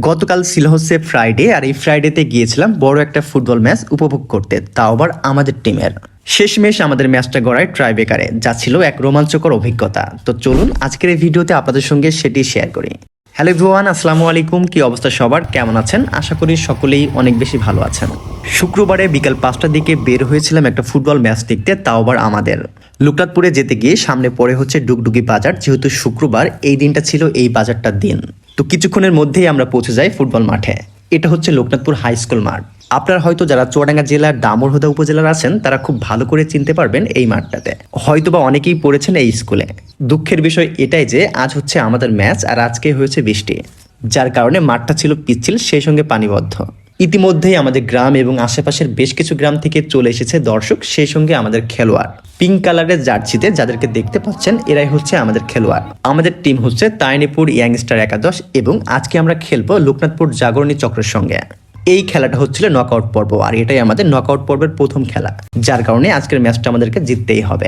গতকাল ছিল হচ্ছে ফ্রাইডে আর এই ফ্রাইডেতে গিয়েছিলাম বড় একটা ফুটবল ম্যাচ উপভোগ করতে। তাও আবার আমাদের টিমের। শেষমেশ আমাদের ম্যাচটা গড়ায় ট্রাইবেকারে যা ছিল এক রোমাঞ্চকর অভিজ্ঞতা। তো চলুন আজকের এই ভিডিওতে আপনাদের সঙ্গে সেটি শেয়ার করি। হ্যালো এভরিওয়ান আসসালামু আলাইকুম। কি অবস্থা সবার? কেমন আছেন? আশা করি সকলেই অনেক বেশি ভালো আছেন। শুক্রবারে বিকাল পাঁচটার দিকে বের হয়েছিলাম একটা ফুটবল ম্যাচ দেখতে, তাও আবার আমাদের। লোকনাথপুরে যেতে গিয়ে সামনে পড়ে হচ্ছে ডুগডুগি বাজার, যেহেতু শুক্রবার এই দিনটা ছিল এই বাজারটার দিন। তো কিছুক্ষণের মধ্যেই আমরা পৌঁছে যাই ফুটবল মাঠে। এটা হচ্ছে লোকনাথপুর হাই স্কুল মাঠ। আপনারা হয়তো যারা চুয়াডাঙ্গা জেলার দামোরহদা উপজেলার আছেন, তারা খুব ভালো করে চিনতে পারবেন এই মাঠটাতে। হয়তোবা অনেকেই পড়েছেন এই স্কুলে। দুঃখের বিষয় এটাই যে, আজ হচ্ছে আমাদের ম্যাচ আর আজকে হয়েছে বৃষ্টি। যার কারণে মাঠটা ছিল পিচ্ছিল, সেই সঙ্গে পানিবদ্ধ। ইতিমধ্যেই আমাদের গ্রাম এবং আশেপাশের বেশ কিছু গ্রাম থেকে চলে এসেছে দর্শক, সেই সঙ্গে আমাদের খেলোয়াড়। পিঙ্ক কালারের জার্সিতে যাদেরকে দেখতে পাচ্ছেন, এরাই হচ্ছে আমাদের খেলোয়াড়। আমাদের টিম হচ্ছে তাইনিপুর ইয়াংস্টার একাদশ এবং আজকে আমরা খেলব লোকনাথপুর জাগরণী চক্রের সঙ্গে। এই খেলাটা হচ্ছিল নকআউট পর্ব আর এটাই আমাদের নকআউট পর্বের প্রথম খেলা যার কারণে আজকের ম্যাচটা আমাদেরকে জিততেই হবে।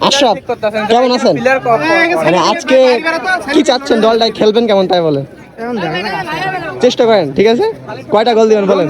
আশরাফ কেমন আছেন? মানে আজকে কি চাচ্ছেন? দলটাই খেলবেন কেমন তাই বলেন চেষ্টা করেন, ঠিক আছে? কয়টা গোল দিবেন বলেন?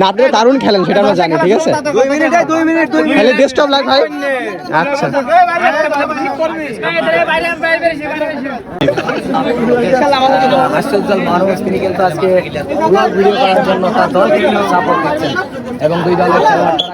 না, আপনি দারুণ খেলেন, সেটা আমরা জানি, ঠিক আছে? তাহলে বেস্ট অফ লাক ভাই। আচ্ছা। আজকে করার জন্য সাপোর্ট দিচ্ছেন এবং দুই দলের খেলোয়াড়রা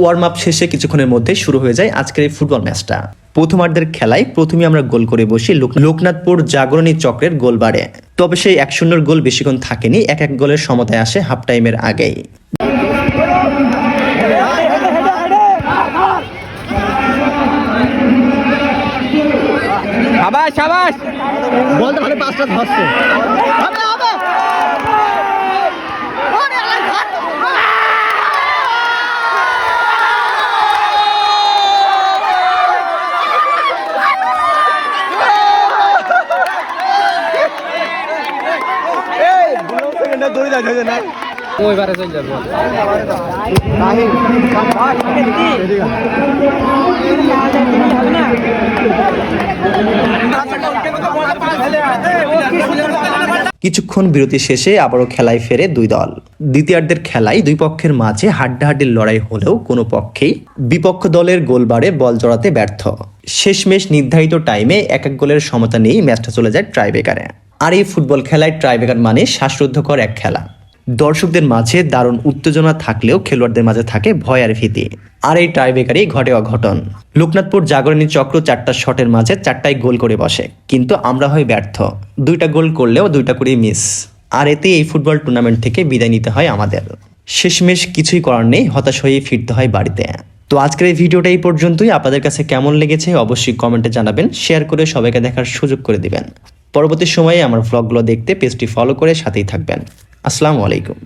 ওয়ার্ম আপ শেষে কিছুক্ষণের মধ্যে শুরু হয়ে যায় আজকের এই ফুটবল ম্যাচটা। প্রথমার্ধের খেলায় প্রথমে আমরা গোল করে বসি লোক- লোকনাথপুর জাগরণী চক্রের গোল বাড়ে তবে সেই এক শূন্যর গোল বেশিক্ষণ থাকেনি এক এক গোলের সমতায় আসে হাফ টাইমের আগেই। সাবাস সাবাস! বলতে ভালো পাঁচটা ধরছে। ওইবারে চলে যাব। কিছুক্ষণ বিরতি শেষে আবারও খেলায় ফেরে দুই দল। দ্বিতীয়ার্ধের খেলায় দুই পক্ষের মাঝে হাড্ডাহাড্ডির লড়াই হলেও কোনো পক্ষেই বিপক্ষ দলের গোল বাড়ে বল জড়াতে ব্যর্থ। শেষমেশ নির্ধারিত টাইমে এক এক গোলের সমতা নিয়েই ম্যাচটা চলে যায় ট্রাইবেকারে। আর এই ফুটবল খেলায় ট্রাইবেকার মানে শ্বাসরুদ্ধকর এক খেলা। দর্শকদের মাঝে দারুণ উত্তেজনা থাকলেও খেলোয়াড়দের মাঝে থাকে ভয় আর ভীতি। আর এই টাইবেকারই ঘটে অঘটন। লোকনাথপুর জাগরণী চক্র চারটা শটের মাঝে চারটায় গোল করে বসে, কিন্তু আমরা হয় ব্যর্থ। দুইটা গোল করলেও দুইটা করেই মিস আর এতে এই ফুটবল টুর্নামেন্ট থেকে বিদায় নিতে হয় আমাদের। শেষমেশ কিছুই করার নেই, হতাশ হয়ে ফিরতে হয় বাড়িতে। তো আজকের এই ভিডিওটা এই পর্যন্তই। আপনাদের কাছে কেমন লেগেছে অবশ্যই কমেন্টে জানাবেন শেয়ার করে সবাইকে দেখার সুযোগ করে দিবেন। পরবর্তী সময়ে আমার ভ্লগগুলো দেখতে পেজটি ফলো করে সাথেই থাকবেন। আসসালামু আলাইকুম।